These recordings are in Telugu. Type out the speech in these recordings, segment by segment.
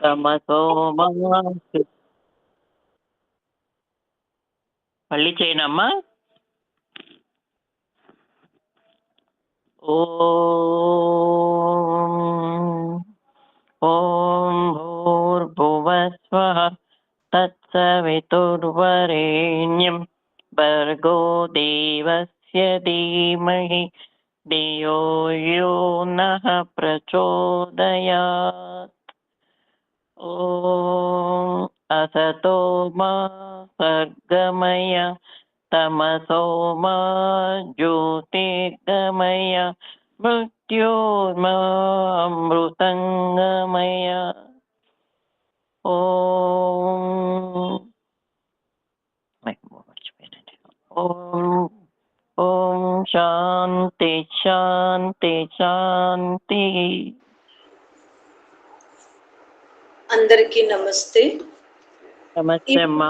తమసో మాస్తు మళ్ళీ చేయనమ్మా ఓం ఓం భూర్భువస్వః తత్సవితుర్వరేణ్యం భర్గో దేవస్య ధీమహి ధియో యో నః ప్రచోదయాత్ ॐ असतो मा सर्गमय तमसो मा ज्योतिर्गमय मृत्योर्मामृतङ्गमय ॐ ॐ ॐ शान्ति शान्ति शान्तिः అందరికీ నమస్తే. నమస్తే అమ్మా.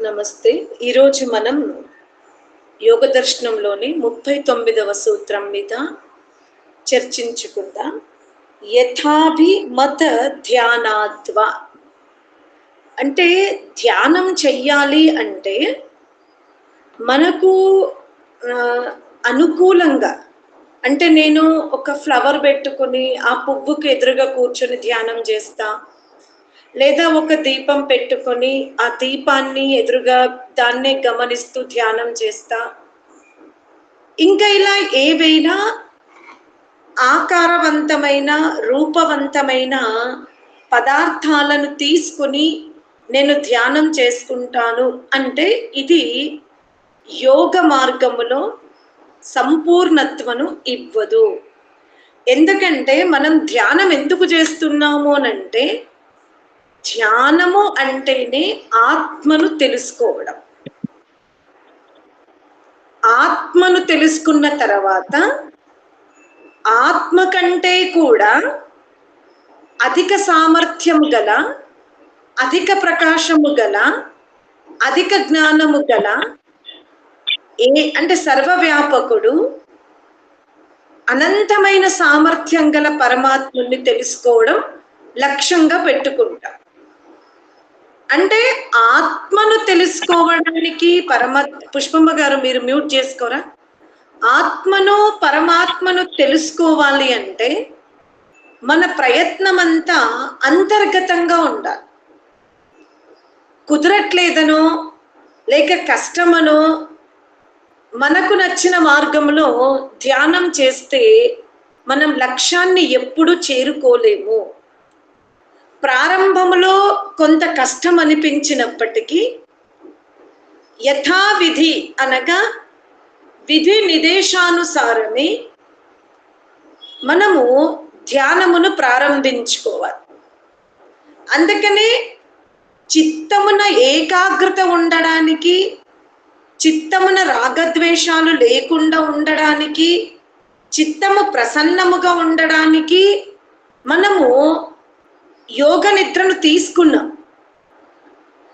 నమస్తే. ఈరోజు మనం యోగ దర్శనంలోని ముప్పై తొమ్మిదవ సూత్రం మీద చర్చించుకుందాం. యథాభిమత ధ్యానాత్వ. అంటే ధ్యానం చెయ్యాలి అంటే మనకు అనుకూలంగా అంటే నేను ఒక ఫ్లవర్ పెట్టుకొని ఆ పువ్వుకి ఎదురుగా కూర్చొని ధ్యానం చేస్తా లేదా ఒక దీపం పెట్టుకొని ఆ దీపాన్ని ఎదురుగా దాన్నే గమనిస్తూ ధ్యానం చేస్తా. ఇంకా ఇలా ఏవైనా ఆకారవంతమైన రూపవంతమైన పదార్థాలను తీసుకుని నేను ధ్యానం చేసుకుంటాను అంటే ఇది యోగ మార్గములో సంపూర్ణత్వను ఇవ్వదు. ఎందుకంటే మనం ధ్యానం ఎందుకు చేస్తున్నాము అనంటే ధ్యానము అంటేనే ఆత్మను తెలుసుకోవడం. ఆత్మను తెలుసుకున్న తర్వాత ఆత్మ కంటే కూడా అధిక సామర్థ్యము గల అధిక ప్రకాశము గల అధిక జ్ఞానము గల ఏ అంటే సర్వవ్యాపకుడు అనంతమైన సామర్థ్యం గల పరమాత్ముని తెలుసుకోవడం లక్ష్యంగా పెట్టుకుంటాం. అంటే ఆత్మను తెలుసుకోవడానికి పరమ పుష్పమ్మ గారు మీరు మ్యూట్ చేసుకోరా? ఆత్మను పరమాత్మను తెలుసుకోవాలి అంటే మన ప్రయత్నం అంతా అంతర్గతంగా ఉండాలి. కుదరట్లేదనో లేక కష్టమనో మనకు నచ్చిన మార్గంలో ధ్యానం చేస్తే మనం లక్ష్యాన్ని ఎప్పుడు చేరుకోలేము. ప్రారంభంలో కొంత కష్టం అనిపించినప్పటికీ యథావిధి అనగా విధి నిదేశానుసారమే మనము ధ్యానమును ప్రారంభించుకోవాలి. అందుకనే చిత్తమున ఏకాగ్రత ఉండడానికి చిత్తమున రాగద్వేషాలు లేకుండా ఉండడానికి చిత్తము ప్రసన్నముగా ఉండడానికి మనము యోగ నిద్రను తీసుకున్నాం.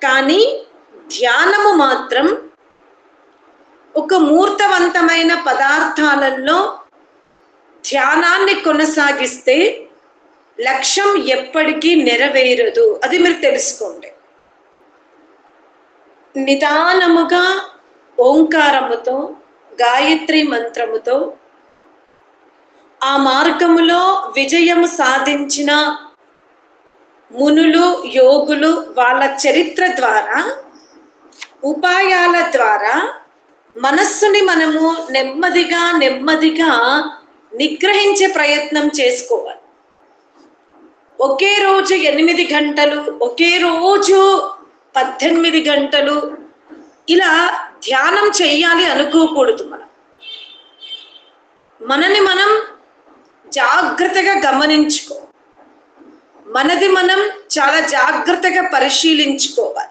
కానీ ధ్యానము మాత్రం ఒక మూర్తవంతమైన పదార్థాలలో ధ్యానాన్ని కొనసాగిస్తే లక్ష్యం ఎప్పటికీ నెరవేరదు. అది మీరు తెలుసుకోండి. నిదానముగా ఓంకారముతో గాయత్రి మంత్రముతో ఆ మార్గములో విజయము సాధించిన మునులు యోగులు వాళ్ళ చరిత్ర ద్వారా ఉపాయాల ద్వారా మనస్సుని మనము నెమ్మదిగా నెమ్మదిగా నిగ్రహించే ప్రయత్నం చేసుకోవాలి. ఒకే రోజు ఎనిమిది గంటలు ఒకే రోజు పద్దెనిమిది గంటలు ఇలా ధ్యానం చెయ్యాలి అనుకోకూడదు మనం. మనని మనం జాగ్రత్తగా గమనించుకో. మనది మనం చాలా జాగ్రత్తగా పరిశీలించుకోవాలి.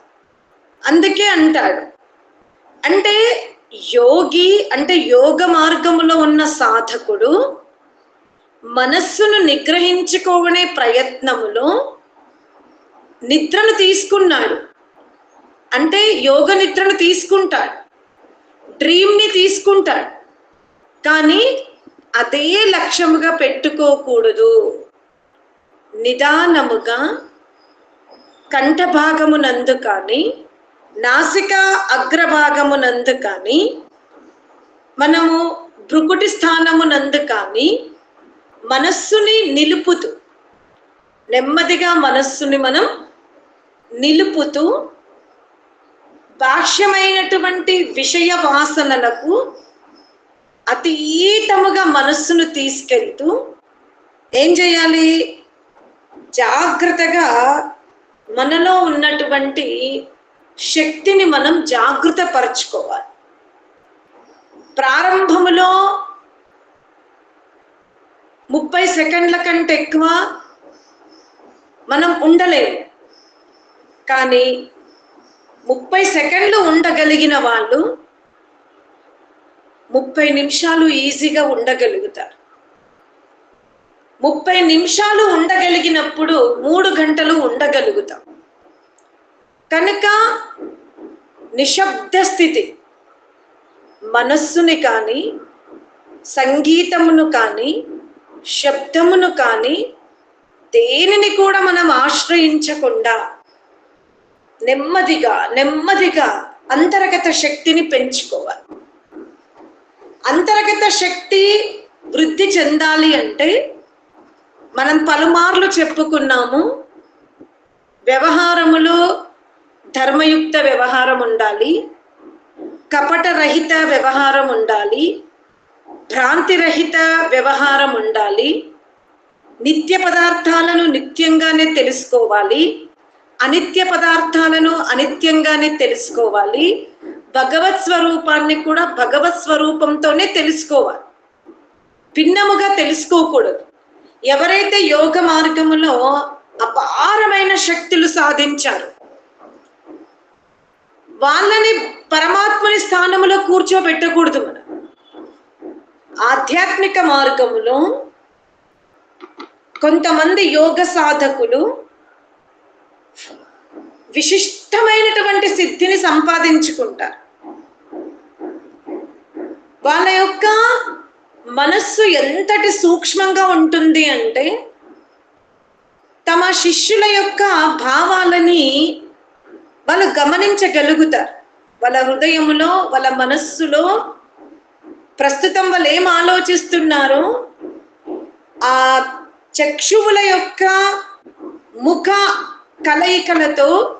అందుకే అంటాడు. అంటే యోగి అంటే యోగ మార్గంలో ఉన్న సాధకుడు మనస్సును నిగ్రహించుకోవనే ప్రయత్నములో నిద్రను తీసుకున్నాడు. అంటే యోగ నిద్రను తీసుకుంటాడు. డ్రీమ్ని తీసుకుంటాడు. కానీ అదే లక్ష్యముగా పెట్టుకోకూడదు. నిదానముగా కంఠభాగమునందు కానీ నాసిక అగ్రభాగమునందు కానీ మనము భ్రుకుటి స్థానమునందు కానీ మనస్సుని నిలుపుతూ నెమ్మదిగా మనస్సుని మనం నిలుపుతూ బాహ్యమైనటువంటి విషయ వాసనలకు అతీతముగా మనస్సును తీసుకెళ్తూ ఏం చేయాలి? జాగ్రత్తగా మనలో ఉన్నటువంటి శక్తిని మనం జాగృత పరచుకోవాలి ప్రారంభములో ముప్పై సెకండ్ల కంటే ఎక్కువ మనం ఉండలేము. కానీ ముప్పై సెకండ్లు ఉండగలిగిన వాళ్ళు ముప్పై నిమిషాలు ఈజీగా ఉండగలుగుతారు. ముప్పై నిమిషాలు ఉండగలిగినప్పుడు మూడు గంటలు ఉండగలుగుతాం. కనుక నిశ్శబ్ద స్థితి. మనస్సుని కానీ సంగీతమును కానీ శబ్దమును కానీ దేనిని కూడా మనం ఆశ్రయించకుండా నెమ్మదిగా నెమ్మదిగా అంతర్గత శక్తిని పెంచుకోవాలి. అంతర్గత శక్తి వృద్ధి చెందాలి అంటే మనం పలుమార్లు చెప్పుకున్నాము వ్యవహారములో ధర్మయుక్త వ్యవహారం ఉండాలి కపట రహిత వ్యవహారం ఉండాలి భ్రాంతి రహిత వ్యవహారం ఉండాలి నిత్య పదార్థాలను నిత్యంగానే తెలుసుకోవాలి అనిత్య పదార్థాలను అనిత్యంగానే తెలుసుకోవాలి భగవత్ స్వరూపాన్ని కూడా భగవత్ స్వరూపంతోనే తెలుసుకోవాలి. భిన్నముగా తెలుసుకోకూడదు. ఎవరైతే యోగ మార్గములో అపారమైన శక్తులు సాధించారు వాళ్ళని పరమాత్మని స్థానములో కూర్చోబెట్టకూడదు మనం. ఆధ్యాత్మిక మార్గములో కొంతమంది యోగ సాధకులు విశిష్టమైనటువంటి సిద్ధిని సంపాదించుకుంటారు. వాళ్ళ యొక్క మనస్సు ఎంతటి సూక్ష్మంగా ఉంటుంది అంటే తమ శిష్యుల యొక్క భావాలని వాళ్ళు గమనించగలుగుతారు. వాళ్ళ హృదయములో వాళ్ళ మనస్సులో ప్రస్తుతం వాళ్ళు ఏం ఆలోచిస్తున్నారో ఆ చక్షువుల యొక్క ముఖ కలయికలతో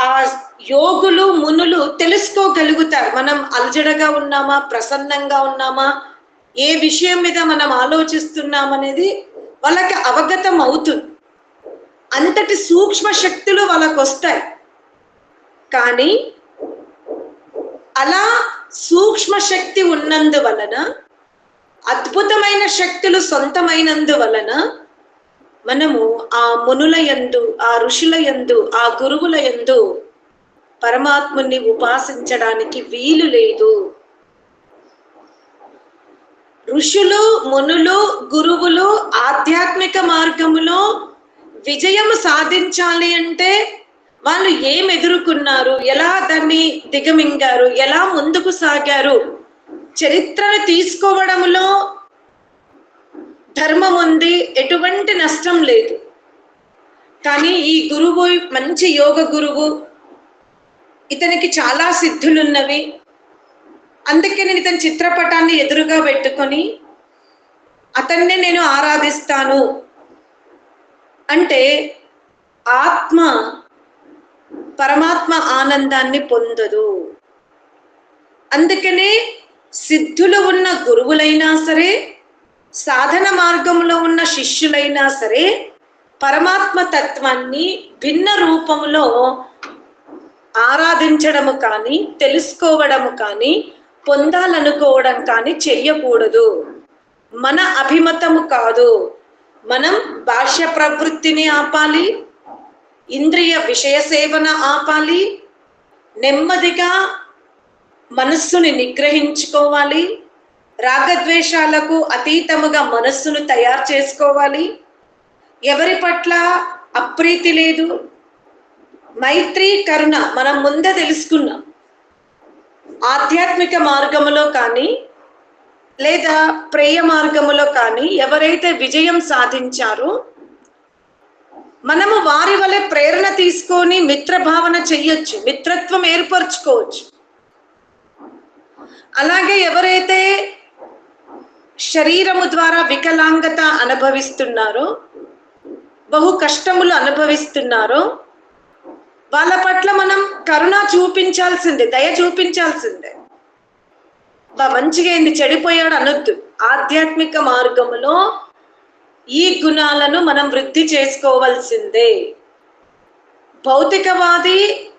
ఆ యోగులు మునులు తెలుసుకోగలుగుతారు. మనం అలజడగా ఉన్నామా? ప్రసన్నంగా ఉన్నామా? ఏ విషయం మీద మనం ఆలోచిస్తున్నామనేది వాళ్ళకి అవగతం అవుతుంది. అంతటి సూక్ష్మ శక్తులు వాళ్ళకు వస్తాయి. కానీ అలా సూక్ష్మ శక్తి ఉన్నందువలన అద్భుతమైన శక్తులు సొంతమైనందువలన మనము ఆ మునుల యందు ఆ ఋషుల యందు ఆ గురువుల యందు పరమాత్ముని ఉపాసించడానికి వీలు లేదు. ఋషులు మునులు గురువులు ఆధ్యాత్మిక మార్గములో విజయం సాధించాలి అంటే వాళ్ళు ఏం ఎదుర్కొన్నారు? ఎలా దాన్ని దిగమింగారు? ఎలా ముందుకు సాగారు? చరిత్రను తీసుకోవడంలో ధర్మం ఉంది ఎటువంటి నష్టం లేదు. కానీ ఈ గురువు మంచి యోగ గురువు. ఇతనికి చాలా సిద్ధులున్నవి. అందుకే నేను ఇతని చిత్రపటాన్ని ఎదురుగా పెట్టుకొని అతన్నే నేను ఆరాధిస్తాను. అంటే ఆత్మ పరమాత్మ ఆనందాన్ని పొందదు. అందుకనే సిద్ధులు ఉన్న గురువులైనా సరే సాధన మార్గంలో ఉన్న శిష్యులైనా సరే పరమాత్మ తత్వాన్ని భిన్న రూపంలో ఆరాధించడము కానీ తెలుసుకోవడము కానీ పొందాలనుకోవడం కానీ చెయ్యకూడదు. మన అభిమతము కాదు. మనం భాష్య ప్రవృత్తిని ఆపాలి ఇంద్రియ విషయ సేవన ఆపాలి నెమ్మదిగా మనస్సుని నిగ్రహించుకోవాలి రాగద్వేషాలకు అతీతముగా మనస్సును తయారు చేసుకోవాలి. ఎవరి పట్ల అప్రీతి లేదు. మైత్రి కరుణ మనం ముందే తెలుసుకున్నాం. ఆధ్యాత్మిక మార్గములో కానీ లేదా ప్రేయ మార్గములో కానీ ఎవరైతే విజయం సాధించారో మనము వారి వలె ప్రేరణ తీసుకొని మిత్ర భావన చెయ్యొచ్చు మిత్రత్వం ఏర్పరచుకోవచ్చు. అలాగే ఎవరైతే శరీరము ద్వారా వికలాంగత అనుభవిస్తున్నారో బహు కష్టములు అనుభవిస్తున్నారో వాళ్ళ పట్ల మనం కరుణ చూపించాల్సిందే దయ చూపించాల్సిందే. బా మంచిగా ఏంది? చెడిపోయాడు అనొద్దు. ఆధ్యాత్మిక మార్గములో ఈ గుణాలను మనం వృద్ధి చేసుకోవాల్సిందే. భౌతికవాది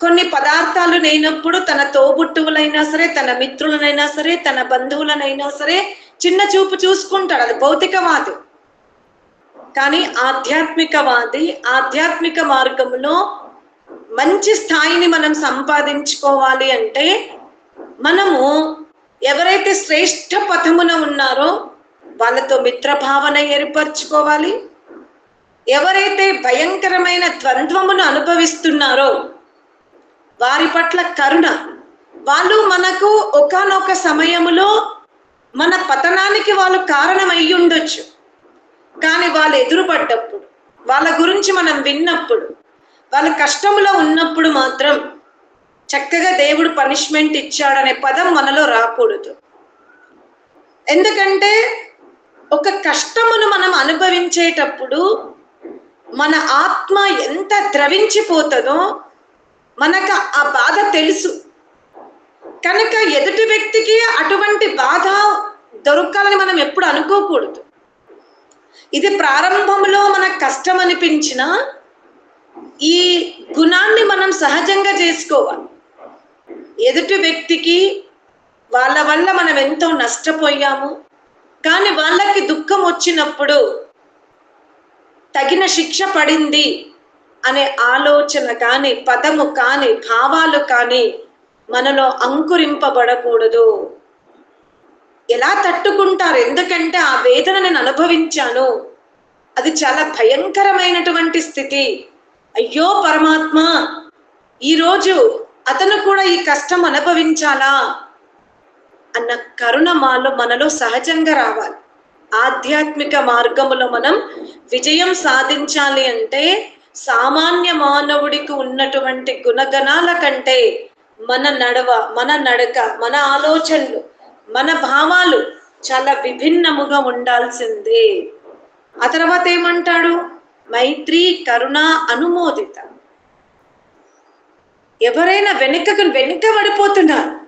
కొన్ని పదార్థాలు లేనప్పుడు తన తోబుట్టువులైనా సరే తన మిత్రులనైనా సరే తన బంధువులనైనా సరే చిన్న చూపు చూసుకుంటాడు. అది భౌతికవాది. కానీ ఆధ్యాత్మికవాది ఆధ్యాత్మిక మార్గంలో మంచి స్థాయిని మనం సంపాదించుకోవాలి అంటే మనము ఎవరైతే శ్రేష్ఠ పథమున ఉన్నారో వాళ్ళతో మిత్రభావన ఏర్పరచుకోవాలి. ఎవరైతే భయంకరమైన ద్వంద్వమును అనుభవిస్తున్నారో వారి పట్ల కరుణ. వాళ్ళు మనకు ఒకానొక సమయములో మన పతనానికి వాళ్ళు కారణమయ్యుండొచ్చు. కానీ వాళ్ళు ఎదురుపడ్డప్పుడు వాళ్ళ గురించి మనం విన్నప్పుడు వాళ్ళ కష్టంలో ఉన్నప్పుడు మాత్రం చక్కగా దేవుడు పనిష్మెంట్ ఇచ్చాడనే పదం మనలో రాకూడదు. ఎందుకంటే ఒక కష్టమును మనం అనుభవించేటప్పుడు మన ఆత్మ ఎంత ద్రవించిపోతుందో మనకు ఆ బాధ తెలుసు. కనుక ఎదుటి వ్యక్తికి అటువంటి బాధ దొరకాలని మనం ఎప్పుడు అనుకోకూడదు. ఇది ప్రారంభంలో మనకు కష్టం అనిపించిన ఈ గుణాన్ని మనం సహజంగా చేసుకోవాలి. ఎదుటి వ్యక్తికి వాళ్ళ వల్ల మనం ఎంతో నష్టపోయాము. కానీ వాళ్ళకి దుఃఖం వచ్చినప్పుడు తగిన శిక్ష పడింది అనే ఆలోచన కానీ పదము కానీ భావాలు కానీ మనలో అంకురింపబడకూడదు. ఎలా తట్టుకుంటారు? ఎందుకంటే ఆ వేదన నేను అనుభవించాను. అది చాలా భయంకరమైనటువంటి స్థితి. అయ్యో పరమాత్మ ఈరోజు అతను కూడా ఈ కష్టం అనుభవించాలా? అన్న కరుణ మాలో మనలో సహజంగా రావాలి. ఆధ్యాత్మిక మార్గములో మనం విజయం సాధించాలి అంటే సామాన్య మానవుడికి ఉన్నటువంటి గుణగణాల కంటే మన నడవ మన నడక మన ఆలోచనలు మన భావాలు చాలా విభిన్నముగా ఉండాల్సిందే. ఆ తర్వాత ఏమంటాడు? మైత్రి కరుణ అనుమోదిత. ఎవరైనా వెనుకకు వెనుక పడిపోతున్నారు.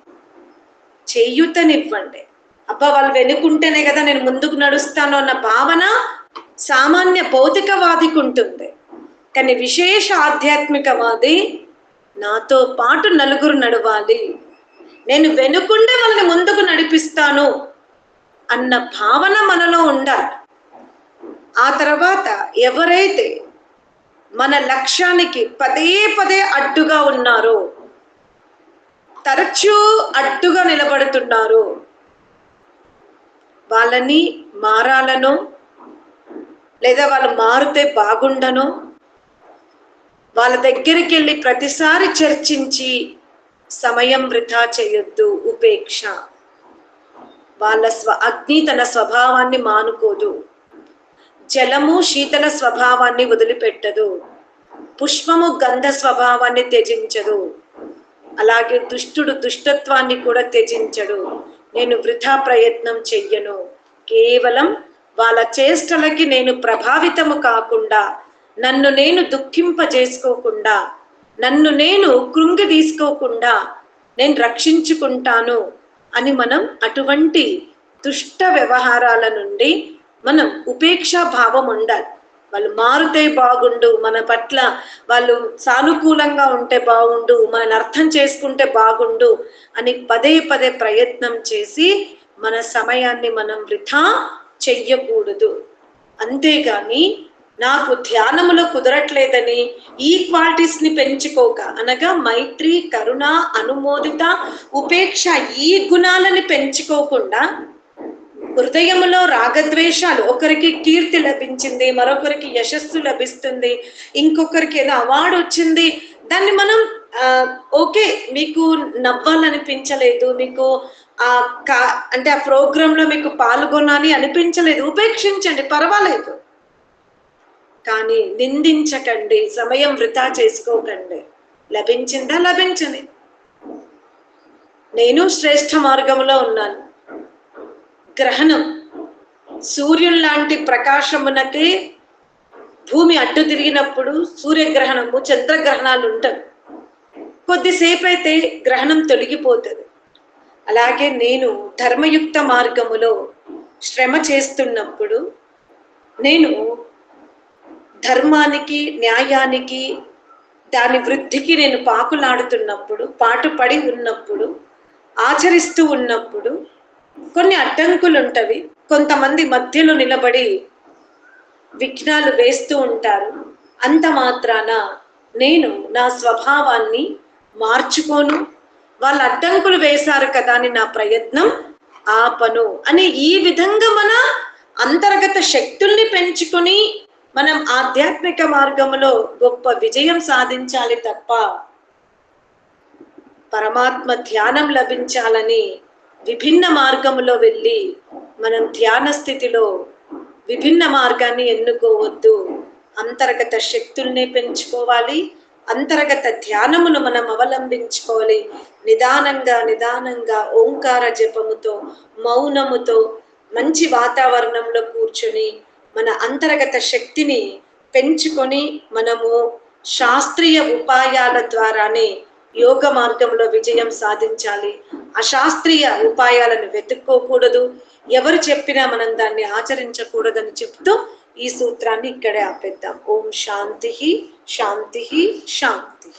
చేయూతనివ్వండి. అబ్బా వాళ్ళు వెనుకుంటేనే కదా నేను ముందుకు నడుస్తాను అన్న భావన సామాన్య భౌతికవాదికి ఉంటుంది. కానీ విశేష ఆధ్యాత్మికవాది నాతో పాటు నలుగురు నడవాలి. నేను వెనుకుండే వాళ్ళని ముందుకు నడిపిస్తాను అన్న భావన మనలో ఉండాలి. ఆ తర్వాత ఎవరైతే మన లక్ష్యానికి పదే పదే అడ్డుగా ఉన్నారో తరచూ అడ్డుగా నిలబడుతున్నారు వాళ్ళని మారాలను లేదా వాళ్ళు మారితే బాగుండను వాళ్ళ దగ్గరికి వెళ్ళి ప్రతిసారి చర్చించి సమయం వృధా చేయొద్దు ఉపేక్ష. వాళ్ళ స్వ అగ్ని తన స్వభావాన్ని మానుకోదు. జలము శీతల స్వభావాన్ని వదిలిపెట్టదు. పుష్పము గంధ స్వభావాన్ని త్యజించదు. అలాగే దుష్టుడు దుష్టత్వాన్ని కూడా త్యజించడు. నేను వృధా ప్రయత్నం చెయ్యను. కేవలం వాళ్ళ చేష్టలకి నేను ప్రభావితము కాకుండా నన్ను నేను దుఃఖింపజేసుకోకుండా నన్ను నేను కృంగి తీసుకోకుండా నేను రక్షించుకుంటాను. అని మనం అటువంటి దుష్ట వ్యవహారాల నుండి మనం ఉపేక్షా భావం ఉండాలి. వాళ్ళు మారితే బాగుండు మన పట్ల వాళ్ళు సానుకూలంగా ఉంటే బాగుండు మనల్ని అర్థం చేసుకుంటే బాగుండు అని పదే పదే ప్రయత్నం చేసి మన సమయాన్ని మనం వృధా చెయ్యకూడదు. అంతేగాని నాకు ధ్యానములో కుదరట్లేదని ఈ క్వాలిటీస్ని పెంచుకోక అనగా మైత్రి కరుణ అనుమోదిత ఉపేక్ష ఈ గుణాలని పెంచుకోకుండా హృదయములో రాగద్వేషాలు ఒకరికి కీర్తి లభించింది మరొకరికి యశస్సు లభిస్తుంది ఇంకొకరికి ఏదో అవార్డు వచ్చింది. దాన్ని మనం ఓకే మీకు నవ్వాలనిపించలేదు మీకు ఆ కా అంటే ఆ ప్రోగ్రామ్లో మీకు పాల్గొనాలి అనిపించలేదు ఉపేక్షించండి పర్వాలేదు. కానీ నిందించకండి సమయం వృధా చేసుకోకండి. లభించిందా? లభించని. నేను శ్రేష్ఠ మార్గంలో ఉన్నాను. గ్రహణం. సూర్యుని లాంటి ప్రకాశమునకే భూమి అడ్డు తిరిగినప్పుడు సూర్యగ్రహణము చంద్రగ్రహణాలు ఉంటాయి కొద్దిసేపు అయితే గ్రహణం తొలగిపోతుంది. అలాగే నేను ధర్మయుక్త మార్గములో శ్రమ చేస్తున్నప్పుడు నేను ధర్మానికి న్యాయానికి దాని వృద్ధికి నేను పాకులాడుతున్నప్పుడు పాటుపడి ఉన్నప్పుడు ఆచరిస్తూ ఉన్నప్పుడు కొన్ని అడ్డంకులు ఉంటవి కొంతమంది మధ్యలో నిలబడి విఘ్నాలు వేస్తూ ఉంటారు. అంత మాత్రాన నేను నా స్వభావాన్ని మార్చుకోను. వాళ్ళు అడ్డంకులు వేశారు కదా అని నా ప్రయత్నం ఆపను. అనే ఈ విధంగా మన అంతర్గత శక్తుల్ని పెంచుకొని మనం ఆధ్యాత్మిక మార్గంలో గొప్ప విజయం సాధించాలి తప్ప పరమాత్మ ధ్యానం లభించాలని విభిన్న మార్గంలో వెళ్ళి మనం ధ్యాన స్థితిలో విభిన్న మార్గాన్ని ఎన్నుకోవద్దు. అంతర్గత శక్తుల్ని పెంచుకోవాలి. అంతర్గత ధ్యానమును మనం అవలంబించుకోవాలి. నిదానంగా నిదానంగా ఓంకార జపముతో మౌనముతో మంచి వాతావరణంలో కూర్చొని మన అంతర్గత శక్తిని పెంచుకొని మనము శాస్త్రీయ ఉపాయాల ద్వారానే యోగ మార్గంలో విజయం సాధించాలి. అశాస్త్రీయ ఉపాయాలను వెతుక్కోకూడదు. ఎవరు చెప్పినా మనం దాన్ని ఆచరించకూడదని చెప్తూ ఈ సూత్రాన్ని ఇక్కడే ఆపేద్దాం. ఓం శాంతి శాంతి శాంతి.